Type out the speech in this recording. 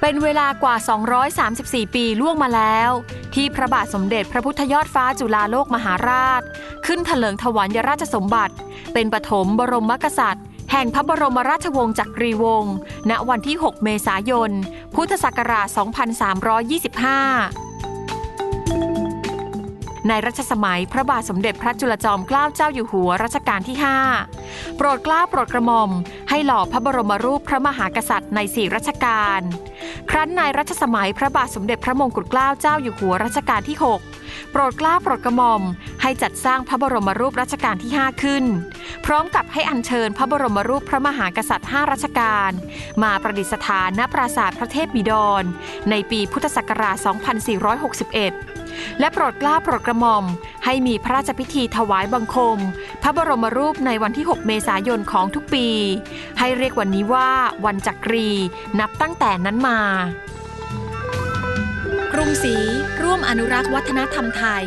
เป็นเวลากว่า 234 ปีล่วงมาแล้ว ที่พระบาทสมเด็จพระพุทธยอดฟ้าจุฬาโลกมหาราช ขึ้นเถลิงถวัลยราชสมบัติ เป็นปฐมบรมกษัตริย์ แห่งพระบรมราชวงศ์จักรีวงศ์ณวันที่ 6 เมษายน พุทธศักราช 2325 ในรัชสมัยพระบาทสมเด็จพระจุลจอมเกล้าเจ้าอยู่หัวรัชกาลที่ 5 โปรดเกล้าโปรดกระหม่อม ให้หล่อพระบรมรูปพระมหากษัตริย์ในสี่รัชกาล ครั้นในรัชสมัยพระบาทสมเด็จพระมงกุฎเกล้าเจ้าอยู่หัวรัชกาลที่ 6 โปรดเกล้าโปรดกระหม่อม ให้จัดสร้างพระบรมรูปรัชกาลที่ 5 ขึ้น พร้อมกับให้อัญเชิญพระบรมรูปพระมหากษัตริย์5รัชกาลมาประดิษฐานณปราสาทพระเทพบิดร ในปีพุทธศักราช 2461 และโปรดกล้าโปรดกระหม่อม ให้มีพระราชพิธีถวายบังคม พระบรมรูปในวันที่ 6 เมษายนของทุกปี ให้เรียกวันนี้ว่าวันจักรีนับตั้งแต่นั้นมา กรุงศรีร่วมอนุรักษ์วัฒนธรรมไทย